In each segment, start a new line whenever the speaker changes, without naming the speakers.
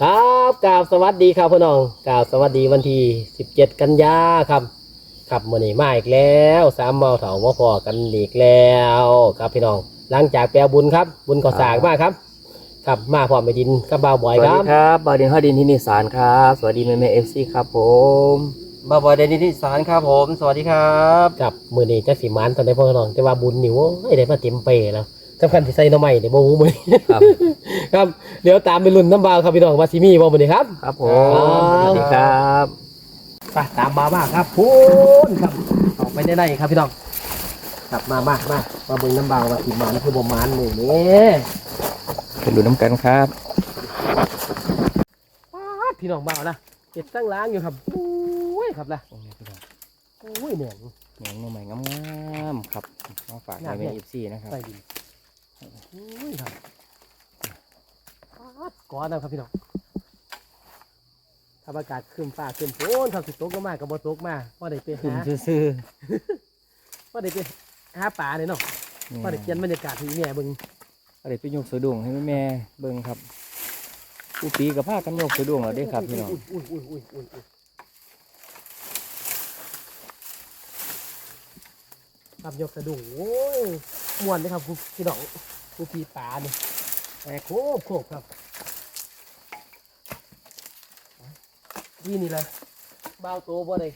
ครับกราบสวัสดีครับพี่น้องกราบสวัสดีวันที่ 17 กันยาครับครับมื่อนี้มาอีกแล้วสามเมาเถามาพอกันอีกแล้วครับพี่น้อง หลังจากแปลบุญครับ บุญก่อสร้างมากครับ ครับมาพร้อมไปดินกับบ่าวบอย
สวัส
ครั
ดี
บ
ครับบาวดินฮอดินที่นิสานครับ สวัสดีแม่แม่เอฟซีครับผม
บาบอยเดนิติสารครับผม สวัสดีครับ
ครับมื่อนี้จะสิหมันตอนได้พ่อน้องแต่ว่าบุญนี่โว้ยได้มาเต็มเปแล้ว สำคัญที่ใส่หน้ำใหม่ในโมหูมือนี้
ครับ
ครับเดี๋ยวตามไปลุ้นน้ำบาวครับพี่น้องว่าซิมีบ่มื่อนี้ครับ
ครับผม
ครับ
สวัสดีครับ
ไปตามมาบ้างครับพูนครับออกไปได้ไดครับพี่น้องครับมามามามาเบิ่งน้ำเบาว่าสิหมันคือบ่หมันนี่นี่
ไปดูน้ำกันครับ
ป๊าดพี่น้องเบานะเก็บตั้งล้างอยู่ครับโอ้ยครับนะโอ้ยเหนื่อย
เหนียงมาใหม่งามๆครับมาฝาก
อยาก
แม่
เห็
แม่
น
เอฟซีนะครับ
ใส่ดินโอ้ยครับป๊าดก้อนนะครับพี่น้องถ้าอากาศครึมฟ้าครึมฝนถ้าสิตกก็มากกับบ่ตกมาพอได้ไป
ขึ้น
หา
ซื่อ
พอได้ไปหาปลาเนี่ยเนาะ
ๆ
พอได้เปลี่ยนบรรยากาศที่แม่เบิ่ง
ก็เลยไปยกสะดุ้งให้แม่แม่เบิ่งครับผู้ปีกับผ้ากันยกสะดุ้งแล้วเด้ครับพี่น้อง
อุ้ยอุ้ยอุ้ยอุ้ยอุ้ยครับยกกระดุงโอ้ยม่วนเลยครับคุณพี่น้อง คุณพี่ปลาเนี่ยแต่โคบโคบครับนี่นี่เลยเบาวโตบ่ได้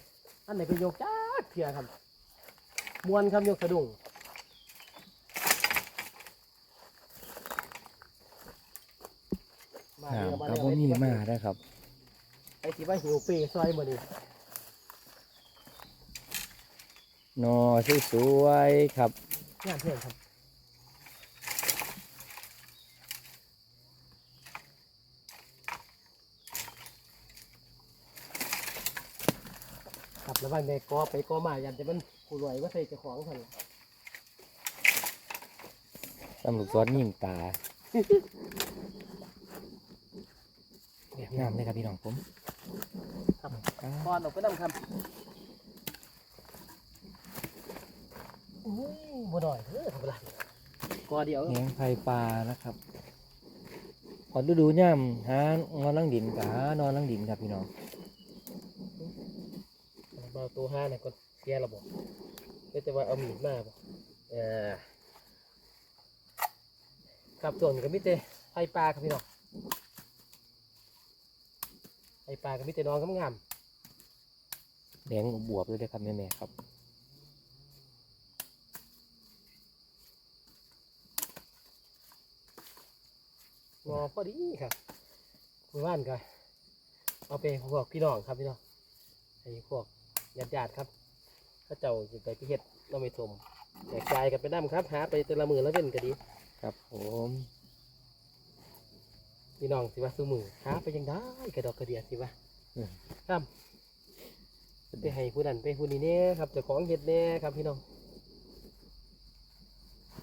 อันไหนไปยกจ้าเถื่อครับมวนครับยกกระดุงมา
น้
เร็วำมา
ครับ
เร็ว
ว่ามีมาได้ครับ
ไอ้ที่ว่าหิวปีซอยมือนี่
นอสวยๆครับ
งานเพื่อนครับ ขับแล้วว่าในกอไปกอมายันจะมันผู้รวยว่าใส่เจ้าของท่านล่ะ
ตำรวจซ้อนยิงตา
แบบ
งามเลยครับพี่น้องผม
ครับ
อ่า
ก่อนออกไปนำครับอุ้ยบ่หน่อยเด้อทำอะไรกอเดียว
เลี้ยงไผ่ปลานะครับพอฤดูย่ำหางอนลังดินกับหานอนลังดินครับพี่น้องา
ตัวห้าเนี่ยก็เสียระบบก็จะว่าเอามีดมาบ่เออครับส่วนก็มิเตไฟปลาครับพี่น้องไฟปลาก็มิเตน้องงาม
แดงบวบเลยเด้อครับแม่ๆครับ
งอพอดีครับคุณว่านก็เอาไปพวกพี่น้องครับพี่น้องไอ้พวก ญาติญาติๆครับเขาเจ้าสิไปพิเฮ็ดเราไม่ทมแจกจ่ายกันไปน้ำครับ หาไปแต่ละมือแล้วเป็นก็ดี
ครับผม
พี่น้องสิว่าซื้อมือหาไปยังได้กระดอกกระเดียดสิว่าครับไปให้ผู้นั้นไปผู้นี้เนี่ยครับเจ้าของเฮ็ดเนี่ยครับพี่น้อง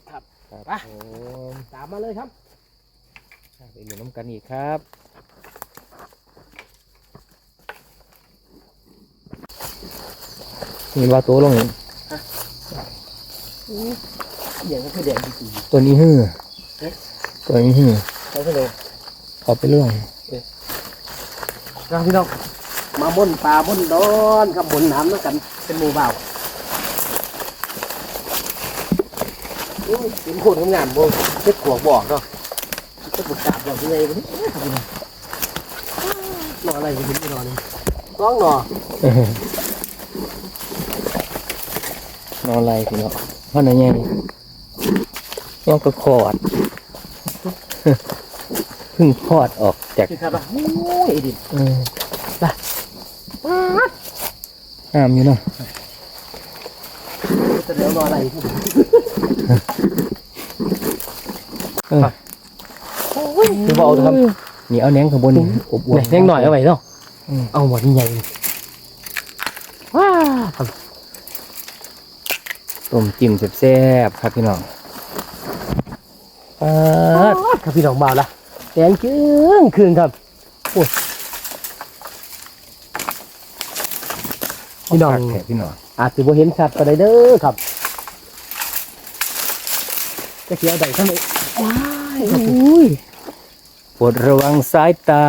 ครับ
ไป
ผม
ตามมาเลยครับ
ไปดูน้ำกันอีกครับ นี่ว่าตัวลงนี่
เดี๋ยวก็คือแดงจริง
ตัวนี้หื้อตัวนี้หื้อ
ๆเขาเลย
เอาไปเรื่อง
ครับพี่น้องมาบนป่าบนดอนครับบนน้ำแล้วกัน เป็นหมู่บ่าวอุ้ยเป็นคนทำงานบ่เจ็ดขวบบอกเนาะเจ็ดบุกกาบบอกยังไงวะเนี่ยครับพี่น้องหน่ออะไรกันพี่น้องนี่ร้องหน่อ
นอนไรพี่น้องเพราะนั่นยังน้องก็คลอดเพิ่งคลอดออกจาก
คือครับว่าโอ้ยไอ้ดิน
เออ
ป๊าด
งามอยู่เนาะ
จะเดี๋ยวรออะไรพูด
เออ
คือบอกครับ
นี่เอาแหนงข้างบนนี่อบอว
เล็กหน่อยเอาไว้เนาะ
อืม
เอาหมดนี่ใหญ่ว้าครับ
ต้มจิ้มแซ่บๆครับพี่น้องปาด
ครับพี่น้องบ่าวละแดงจึ้งคืนครับโอ้ยพี่น้อง
คักแท้พี่น้อง
อาจจะบ่เห็นชัดก็ได้เด้อครับ จะเกี่ยวใดทั้งไหนว้าย
อุ้ย โปรดระวังสายตา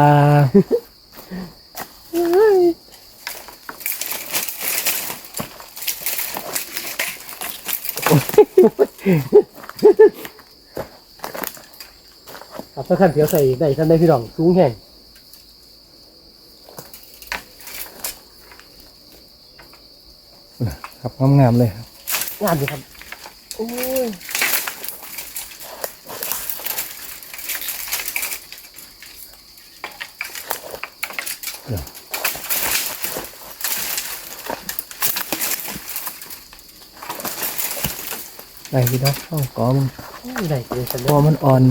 ครับถ้าขั้นเดียวใส่ได้ท่านได้พี่น้องสูงแห้ง
ครับงามๆเลยครับ
งามเลยครับ โอ้ย
ได้พี่น้องเข้ากอมัน
ได้เลยท่าน
ก
ได้
อมันอ่อน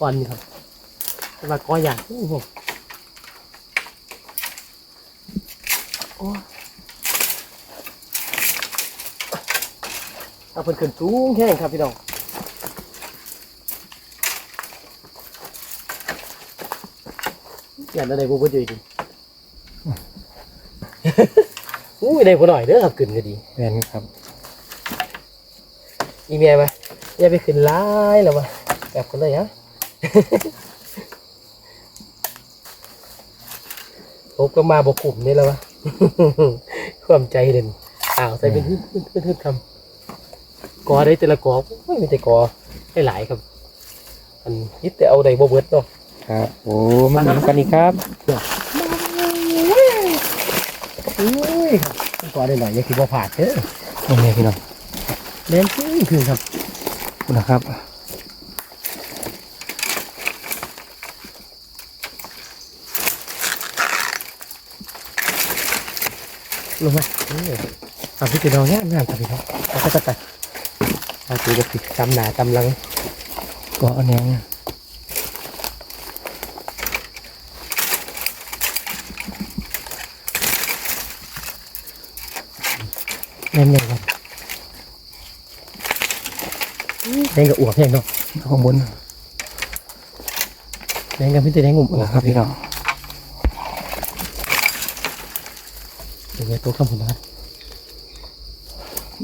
ก่อนนี่ครับแต่ว่าก้อยอย่างโอ้โหโอ้ยเอาเพิ่นขึ้นสูงแห้งครับพี่น้องอย่างนั้นได้บุบอยู่ดีอู้ยได้พอหน่อยเด้อครับขึ้นก็ดี
แมนครับ
อีเมียมาอย่าไปขึ้นร้ายแล้ววะแบบคนเลยฮะผมก็มาบกกลุ่มนี่แล้ววะความใจเด่นอ้าวใส่เป็นทึบเป็นทึบคำกอได้แต่ละกอไม่มีแต่กอได้หลายครับ อันยิดแต่เอาได้บ่เบิดเนาะ
ครับโอ้มันเหมือนกันนี่ครับ
อุ้ยครับกอได้หน่อยยังคิดว่าผ่านเด้อ
นี่พี่น้อง
เล่นขึ้นขึ้นครับ
คุณนะครับ
ลงมานี่เอาพี่จะลองเนี้ยงามครับพี่ครับเอาไปตัดเอาตีกับติดตำหนาตำลัง
กออันนี้
แน่นๆครับ แดงกับอวบแห้งเนาะ
ข้างบน
แดงกับพี่จะแดงอุ่มอวบ
นะครับพี่น้อง
เดี๋ยวตัวข้ามผุนนะครับ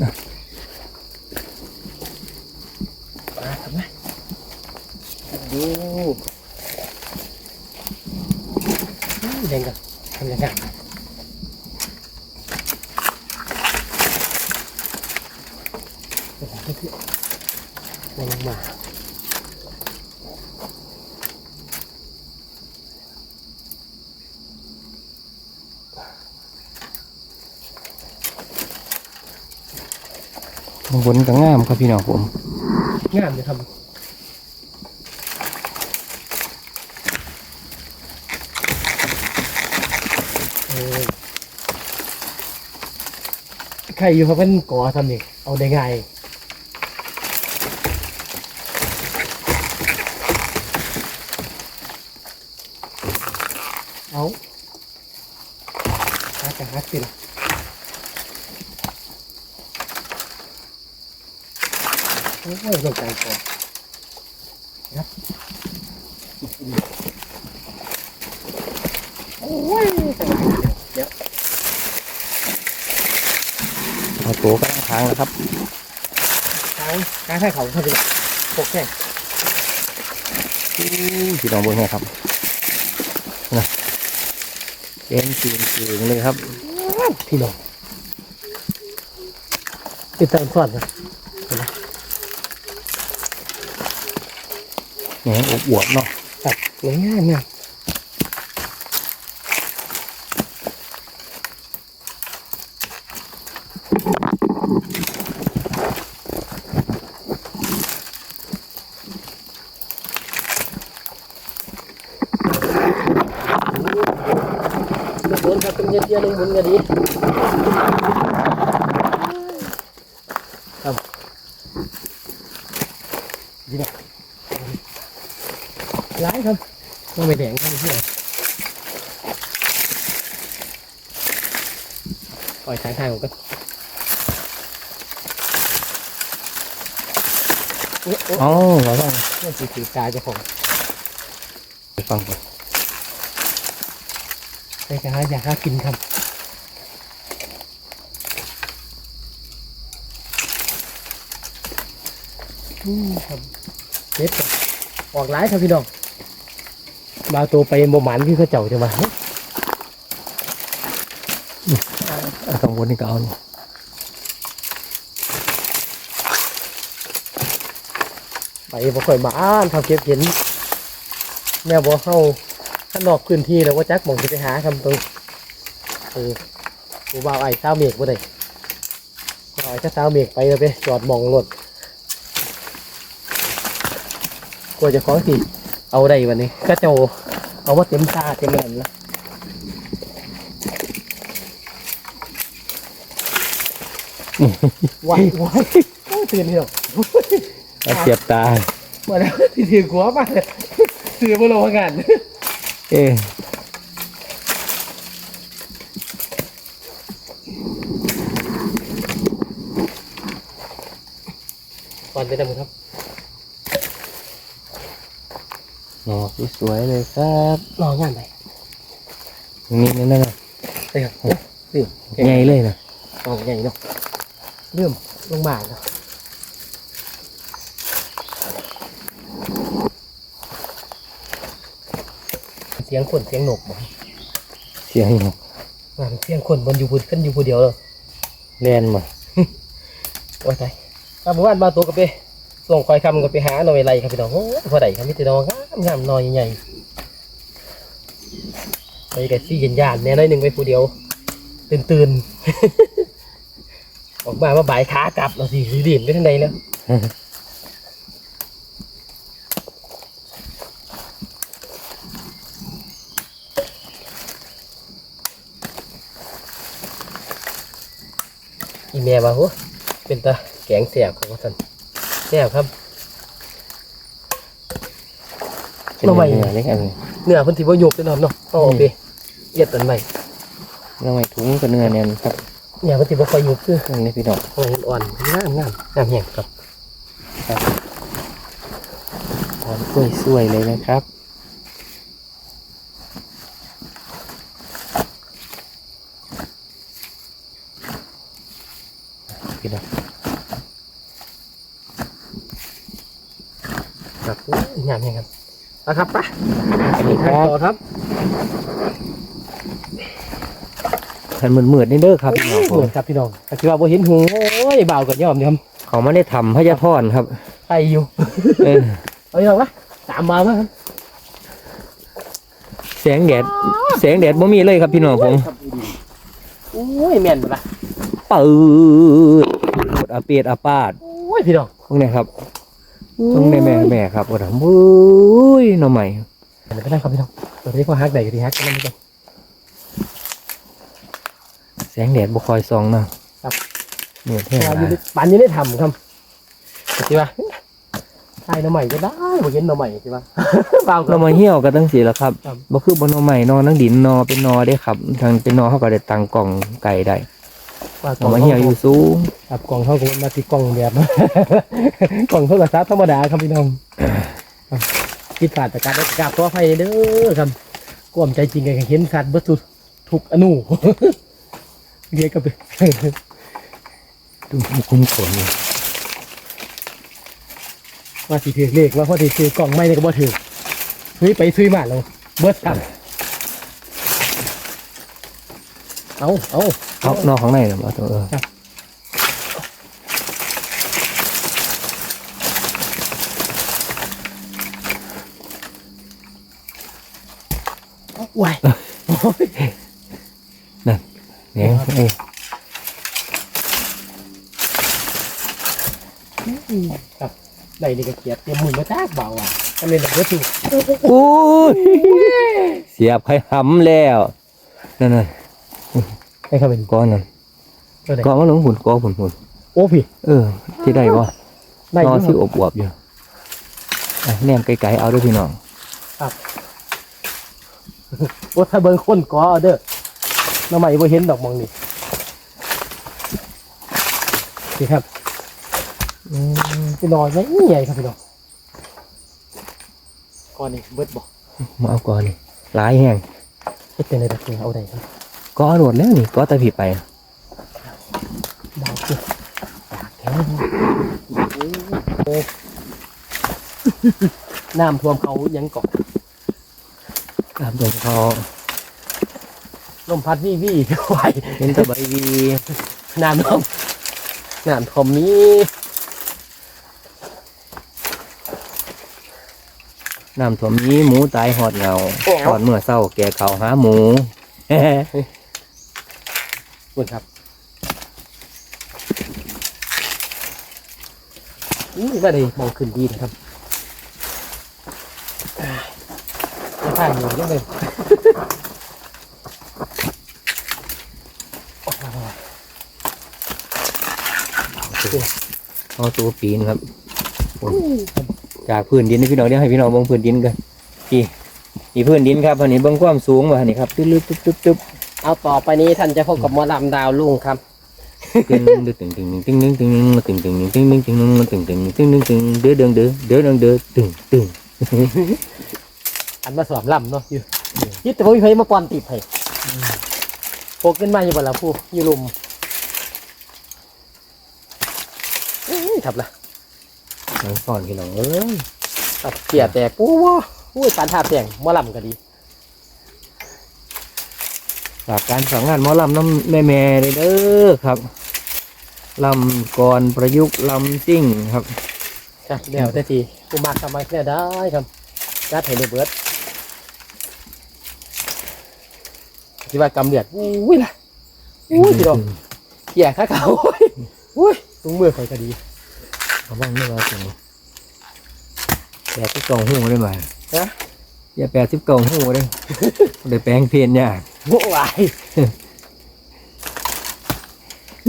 มาครับมาดูอืมแดงกับทำยังไงโอ้โหพี่แดงมา
ข้างบนก็งาม ครับพี่น้องผม
งามเลยครับใครอยู่ครับเป็นก่อทำนี่เอาได้ไงเอาหาแต่หาสิล่ะ โอ้ยต้องใจก่อนครับโอ้ยสบายเดี๋ยว
เอาตัวกำลังค้างแล้วครับ
ทางทางให้เขาเขาไปเลยโอเค
อู้พี่น้องเบนไงครับนะเล่นจีนจีนเลยครับ
พี่น้องติดตามสอนนะ
แห นอบอวบๆเนาะ
ตัดง่ายง่ายง่ายโดนครับเป็นเยียดๆหนึ่งหมุนก็ดี ครับดีนะร้ายครับ ต้องไปแดงครับเพื่อนปล่อยทางทางผมก็โอ้โอ้
เอ๋อเราต้อง
เพื่อนสีถือตาเจ้าของ
ไปฟังก่อน
ไปกันหาอยากหากินครับอืมครับเด็ดครับออกร้ายครับพี่น้อง บาตัวไปบ่หมันคือเขาเจ้าจะมา
เอาสองคนนี่ก็เอานี่
ไปบ่ค่อยมาอ่านเขาเก็บเห็นแนวบ่เฮาถ้านอกพื้นที่แล้วว่าจักมองสิไปหาคำตรงเออกูบ่าวไอ้เช้าเมฆบ่ได้บ่าวไอ้ถ้าเช้าเมฆไปแล้วไปจอดมองรถกลัวจะของสิ เอาได้วันนี้ก็เจ้าเอาว่าเต็มตาเต็มแหลมแล้วว้ายว้ายโอ้ยตื่นเหี่ยว
เอาเสียบตา
มาแล้วที่ถือหัวมาถือมาลงกัน
เอ๊ะ
ก่อนไปดำครับ
หนอสวยๆเลยครับ
รองานไป
นี่นั่นน่ะ
ใช่ครับนี่
ใหญ่เลยนะ
รองใหญ่เนาะเริ่มลงมาแล้วเสียงคนเสียงหนกบ่
เสียงหนก
ว่าเสียงคนบนอยู่พูดขึ้นอยู่ผู้เดียวเลย
แลนมา
โอ้ยตายถ้าบุานมาตัวกับไปส่งควายคำกับไปหาหน่อยไรครับพี่น้องโอ้ยพอได้ครับมิตรน้องงาม งามหน่อยใหญ่ไปกับซี่เย็นยานแน่น้อยหนึ่งไปผู้เดียว ตื่นตื่นออกมามาบ่ายขากลับเราสิรีบไปทางใดแล้วอีเมียมาโหเป็นตาแกงแสบครับว่าท่านแสบครับ
เป็น
ทำไม
เนื้อเล็กอันนี้
เนื้อเพิ่นสิบ่หยุบเด้อเนาะเนาะต้องเอาไปเอียดตันใหม่
เนื้อไม่ถุงกับเนื้อเนี่ยครับ
เนี่ยเพิ่นสิบ่ค่อยหยุบคือ
นี่พี่น้อง
โอ้ยอ่อนงามงามงามแห้งครับ
หอมกล้วยสวยเลยนะครับ พี่น้อง
ครับโอ้ยงามแห้งครับ เอาครับไป
อันนี้ครับ
ต่อครับ
ทันมืดมืดๆนี่เด้อครับพี่น้องผ
เหมื
ม
อนครับพี่น้องก็คือว่าบ่เห็นหูโอ้ยบ่าวก็ยอมยอม
เขาไม่ได้ทำพยาทอนครับ
ไปอยู่
เออ
เอาอย่างวะตามมามาครับ
แสงแดดแสงแดดบ่มีเลยครับพี่น้องผม
โอ้ยแม่นบ่ล่ะ
ปืดอาเปียดอาปาด
โอ้ยพี่น้อง
ตรงไหนครับ ตรงไหนแม่แม่ครับโอ้โหวุ้ยหน่อใหม่
เดี๋ยวไปได้ครับพี่น้องตัวนี้ก็ฮักได้ก็ดีฮักกันนั่นกัน
แสงแดดบ่คอยส่องนะครับเหนื่อยแท้
ปาน
ห
อยู่
ลาย
ในปานอยู่ในถ้ำครับก็สิว่าใช่หน่อใหม่ก็ได้บ่เห็นหน่อใหม่สิว่าบ่าวก็
เรามาเหี่ยวกันตั้งสีแล้วครับ
ครับ
บ่คือบนหน่อใหม่นอนนั่งดินนอเป็นนอได้ครับทางเป็นนอเขาก็ได้ตังกล่องไก่ได้
ว่า
เรามาเหี่ยวอยู่สูง
ครับกล่องเท่ากับมาที่กล่องแบบ กล่องโทรศัพท์ธรรมดาครับพี่น้องครับคิดผ่านแต่การได้กราบขออภัยเด้อครับกวามใจจริงไงเห็นสัตว์เบิดสุดทุกอนุเรียกก็ไป
ดูคุ้มขนเลย
ว่าสิถือเลขว่าพอดีถือกล่องไม่ได้ก็บ่ถือซื้อไปซื้อมาแล้วเบิดครับ เอาเอา
เอานอกข้างในเหรอเอาตัวเออ
ไหวาย
เนี่ยเอ้ย
ครับได้นี่ก็เกียดเตรียมมือมาจากเบาอะก็เลยเลยว่าถูก
อุ้ยเสียบไข่หำแล้ว นั่นน่ะ
ให้เขาเป็น
ก้อนนั่น
ตัวไหน
ก้อนมันหลงหุ่นก้อนหุ่นหุ่น
โอ้พี่
เออที่ได้บ่
ได้
น
อ
อน
ยู่
ที่อบอวบๆอยู่อะแนมไกลๆเอาด้วยพี่น้อง
ว่าถ้าเบิ่งคนก็เอาเด้อน้ำใหม่บ่เห็นดอกมองนี่นี่ครับ
อืม
พี่น้อยไม่ใหญ่ครับพี่น้องก้อนนี้เบิดบ่
มาเอาก้อนนี่หลายแห้ง
เฮ็ดเป็นอะไรแบบนี้เอาได้ครับ
ก้อนโดดแล้วนี่ก้อนตะผีไป
ดาวเกี่ยวปากแข็งโอ้น้ำท่วมเขายังเกาะ
ครับหลวงพ่อ
ลมพัดวี่วี่ไหว
เป็นตะไบวี
น้ำท่วมน้ำท่วมนี้
น้ำท่วมนี้หมูตายหอดเหงาหอดเมื่อเศร้าแก่เขาหาหมู
คุนครับนี่ว่าได้มองขึ้นดีนะครับจะผ่านอยู่ยังไง
เอาตัวปีนครับ จากพื้นดินนี่พี่น้องเดี๋ยวให้พี่น้องเบิ่งพื้นดินกันพี่นี่พื้นดินครับอันนี้เบิ่งความสูงว่าอันนี้ครับตึ๊บตึ๊บตึ๊บตึ๊บ
เอาต่อไปนี้ท่านจะพบกับหมอลำดาวลุงครับ
ตึงตึงตึงตึงตึงตึงตึงตึงตึงตึงตึงตึงตึงตึงตึงตึงเด้อเด้อเด้อเด้อเด้อดตึงตึง
อันมาสอบลำเนาะอยู่ยึดแต่ผมมีใครมาปอนติดให้โฟกินมาอยู่บนหลังผู้อยู่ลุมทับละ
น้องก่อนพี่น้องเอ้ย
ตับเกียแตกปูวะอุ้ยปานทาแตงมอลำก็ดี
ฝากการสั่งงานหมอลำน้ำแม่แม่เลยเด้อครับลำก่อนประยุกต์ลำซิ่งครับ
ครับเดี๋ยวแต่ทีกูมากทำไมแค่ได้ครับจัดให้เดือเบิดที่ว่ากำเดือดอุ้ยล่ะอุ้ยพี่น้องเกียข้าเขาอุ้ยอุ้ยตุ้งมือคอยก็ดี
ระวังไม่ว่าถึงแปดสิบกล่องหูได้ไหม
ฮะ
อย่าแปดสิบกล่องหูเลยเดี๋ยวแปลงเพียนยาก
โว้วาย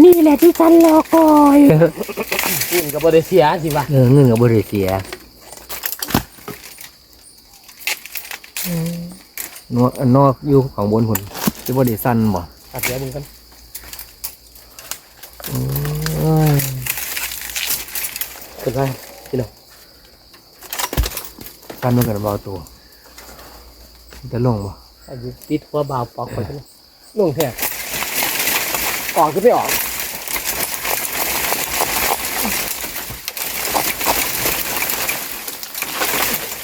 นี่แหละที่ฉันรอคอย
กินกับบริเซียสิวะ
เงินเงินกับบริเสียนอกนอกอยู่ของบนหุ่นที่บริสันบ่
ตัดเดี๋ยวมึงกัน
เอ้ย
ขึ้นไปพี่น้อง
สันมันกันเบาตัวจะลงบ่
อายุติดหัวเบาปอกไปเลยลงแทกออกก็ไม่ออก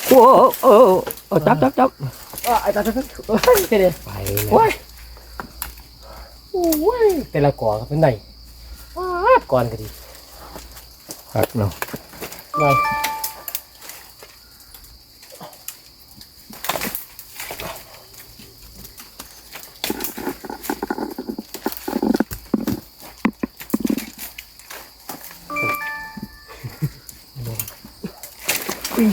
โอ้โอ้โอ้จับจับจับ
อะไอ้ตาตาตาโอ้ยเด็ด
ไปแล้ว
โอ้ยโอ้ยแต่ละก่อก็เป็นไหนว้าดก่อนก็ดี
ครับเนาะ
หน่ อย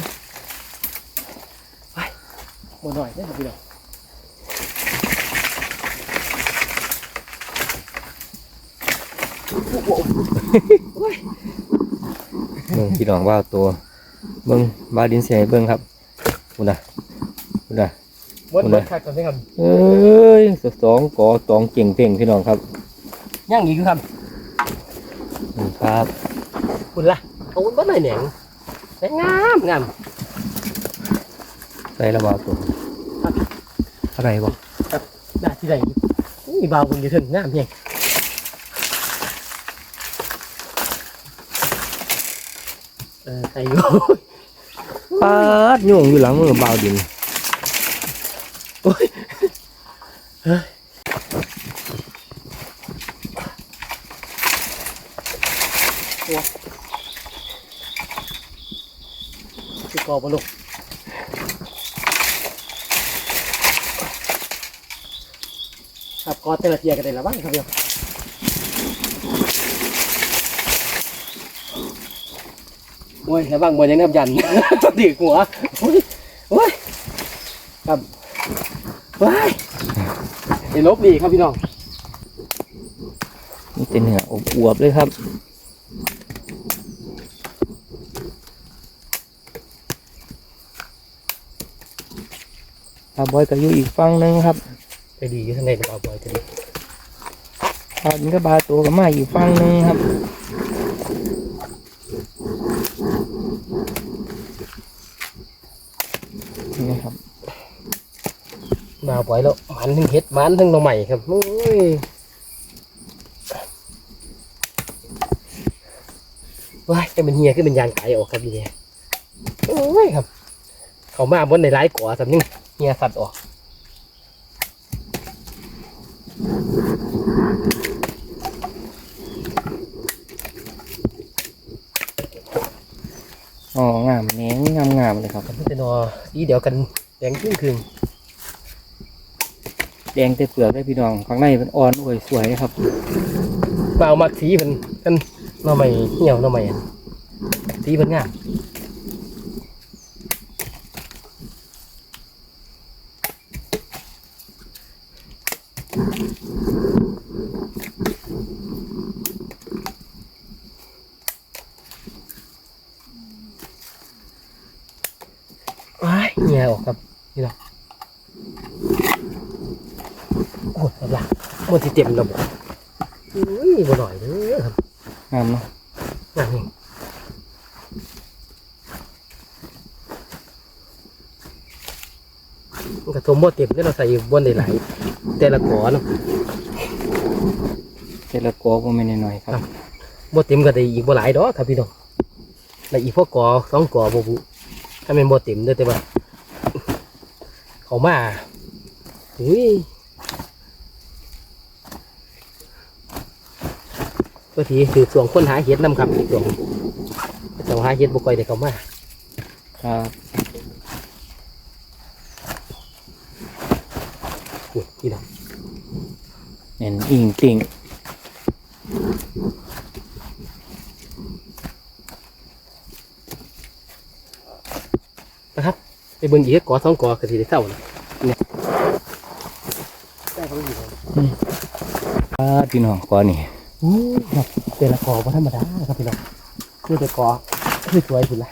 ไปหมดหน่อยได้ครับพี่น้อง
เบิ่งพี่น้องว่าตัวเบิ่งบาดินเสียให้เบิ่งครับคุณน่ะคุณน่ะ
หมดหมดคักกันได้ครับ
เอ้ยสองกอตองเก่งเพ่งพี่น้องครับ
ย่างอีกคือครับ
อืมครับ
คุณล่ะเอาวุ้นบ้านหน่อยแหน่ง แต่งามงาม
ใส่ระบาตัวอะไรบ่
หน้าที่ใดนี่เบาคนอยู่ถึงงามเพียงเออใส่อยู่
ปาดโยงอยู่หลังมือบาวดิน
คือ กอบลูกครับกอแต่ละเทียกันได้ละบ้างครับเดียวโอ้ยแล้วบ้างบนยังน้ำยันตีหัวโอ้ยโอ้ยครับว้ายเห็นลบดีครับพี่น้อง
นี่เป็นเนื้ออบอวบๆเลยครับ ปลาบอยก็อยู่อีกฝั่งหนึงครับ
ไปดีอยู่ข้างในหรือเปล่าบอยจะดี
ปลาดินก็บาตัวก็มาอีกฝั่งหนึงครับนี่ครับ
มาบ่อยแล้วมันทั้งเห็ดมันทั้งหน่อใหม่ครับโอ้ยว้ายจะเป็นเฮียขึ้นเป็นยางขายออกครับพี่เนี่ยโอ้ยครับ เขามาบนในร้ายกว่าสำนึง เงียสัตว์ออก
อ๋องามแหงงามงามเลยครับ
มันจะนอดีเดียวกันแดงขึ้นครึ่
แดงแต่เปลือกได้พี่น้องข้างในมันอ่อนอวยสวยครับ
เปล่ามักสีมันกันเราไม่เหี่ยวเราไม่สีมันงาม ต็มระบบอุ้ยบ่หน่อยเด้อครับ
งามเนาะ
งานนี้มันกระทมบ่เต็มที่เราใส่บนได้หลายแต่ละกอเนาะ
เจละโกบ่แม่นน้อยๆครับ
บ่เต็มก็ได้อีกบ่หลายดอกครับพี่น้องได้อีกพวกกอสองกอบ่บุถ้าแม่นบ่เต็มเด้อแต่ว่าเขามาอุ้ย ก็ทีคือส่วงคนหาเห็ดนำครับอีกส่วงแต่ว่าหาเห็ดบ่ค่อยได้เข้ามา
ครับ
อุ้ยพี่น้อง
เห็นอิงติ่ง
นะครับไปเบิ่งอีกกอสองกอก็สิได้เท่านะเนี่ยได้เขาอยู่แล้ว
อ่าพี่น้องกว่านี่
อู้ ครับแต่ละกอบ่ธรรมดาครับพี่น้องคือแต่กอคือสวยสุดละ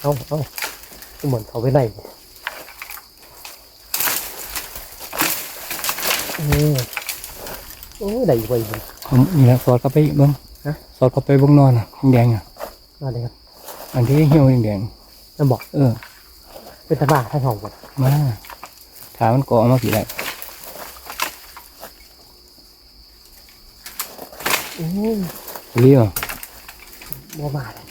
เอาเอาเหมือนเขาไปไหน โอ้โอ้ได้ไวเลย
ผมนี่แหละสอดเข้าไปเบิ่ง
ฮะ
สอดเข้าไปเบิ่งนอนอะแดงๆอะ
มาเลยครับ
อันที่เหี่ยวแดง
นั่นบอก
ๆเออ
เป็นตาบ้าท่านหองหมด
มาขามันเกาะมากี่ได้
โอ้ย
เรียว
บ่มาเลย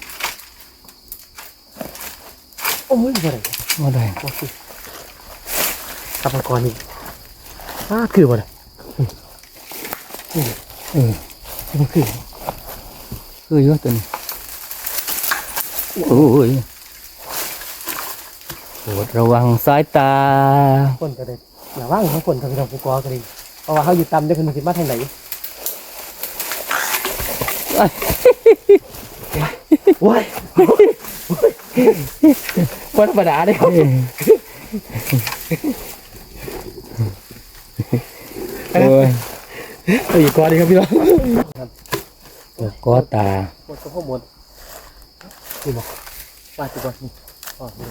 โอ้ยบ่ได้
มาได้
โอ้ยกับมังกรนี่อ้าคือบ่ได้
เออ
มันคือ
คืออยู่ตัวนี้โอ้ยโปรดระวังสายตา
คนก็ได้อย่าว่างของคนทางเราผู้กอก็ดีเพราะว่าเขาอยู่ต่ำเดี๋ยวคนสิมาทางไหนว้ายวันธรรมดาเด้ครับ
โอ้ย
ตีกอดีครับพี่น้อง
เออก็ตา
หมดก็พ่อหมดนี่บอกว่าตีกอนี่อ๋อนี่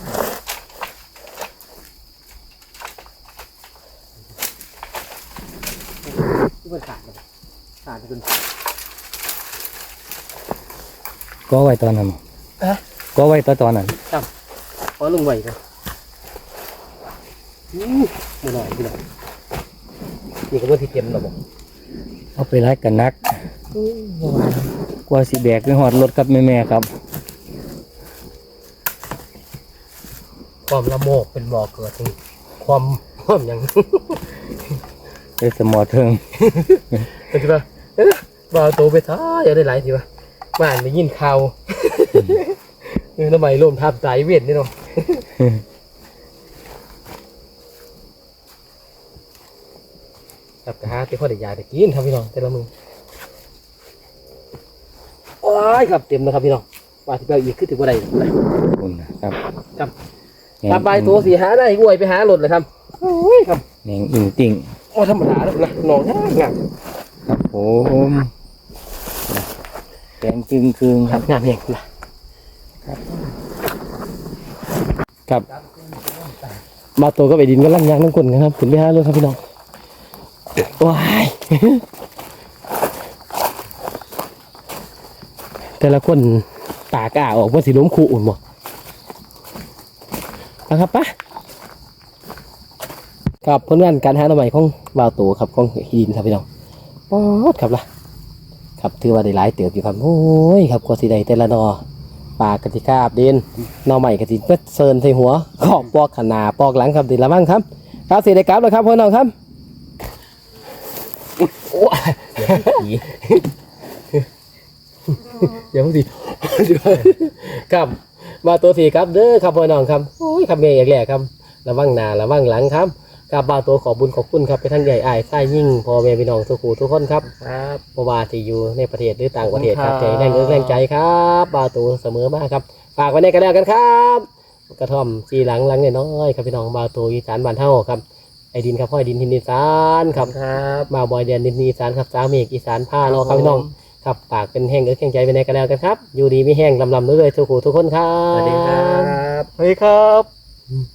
ที่มันขาดเลยขาดจน
ก็ไว้ตอนนั้นก็ไว้ตอนตอนนั้น
พอลงไหวเลยอู้มาหน่อยพี่น้อง นี่ก็ว่าที่เต็มแล้วบอก
เอาไปไล่กันนัก
อู้บ่ไหวแล้ว
กว่าสิแบกไปหอดรถครับแม่ๆครับ
ความละโมกเป็นบ่อเกิดถึงความความหยัง
เด้สมอเทิง
เป็นที่ว่าเอ๊ะบ่าวโตไปท้าอย่าได้หลายทีว่าบ้านได้ยินข่าวเออทำไมร่มทับสายเวียนนี่เนาะ ครับกะฮะที่พ่อได้ยาได้กินครับพี่น้องแต่ละมือโอ้ยครับเต็มนะครับพี่น้องว่าที่เปาอีกคือถือว่าได้นะ
คุณนะครับ
ครับตามไปตัวสีหาได้อวยไปหารถเลยครับโอ้ยครับ
แหนงอิงติ่ง
โอ้ธรรมดาแล้วนะน้องง่ายงาม
ครับผมแกงจึงคืง
ค
ค
รั
รั
บบงามเองนะ
ครับ
มาตัวก็ไปดินก็ลังยางน้ำกลนกันครับถึงไปหารถครับพี่น้อง ว้ายแต่ละคนปากกล้าออกว่าสิล้มคู่อุ่นบ่นะครับปะครับผลงานการหาหน่อใหม่ของบ่าวตู่ครับของหินครับพี่น้องป๊อดครับล่ะครับถือว่าได้หลายเติบอยู่ครับโอ้ยครับกว่าสิได้แต่ละนอปากกติกาบเด่นนอใหม่กติเปิดเซินใส่หัวขอบปอกขนาปอกหลังครับดีละมั่งครับครับสิได้กลับแล้วครับพ่อน้องครับ โอ้ยเดี๋ยวสิครับมาตัวสี่ครับเด้อครับพ่อน้องครับโอ้ยครับเมียอย่างแรกครับระวังหน้าระวังหลังครับกับบ่าวตัวขอบุญขอบคุณครับไปท่านใหญ่อายใต้ยิ่งพ่อแม่พี่น้องทุกคู่ทุกคนครับ
ครับ
เพราะว่าที่อยู่ในประเทศหรือต่างประเทศครับ
ขอบ
ใจ
คุณครับ
แรงเอิ้นแรงใจครับบาวตูเสมอมากครับฝากไว้ในกระดาษกันครับ กระท่อมสีหลังหลังน้อยๆครับพี่น้องบาวตูอีสานบ้านเฮาครับ ไอดินครับพ่อไอดินทินอีสานครับ
ครับ
มาบอยเดียนดินอีสานครับสามเมกอีสานผ้าเนาะครับพี่น้องครับฝากเป็นแห้งเอิ้นแรงใจไปในกระดาษกันครับ อยู่ดีไม่แห้งลำลำเรื่อยๆทุกคู่ทุกคนครับ
สวัสดีครับ
สวัสดีครับ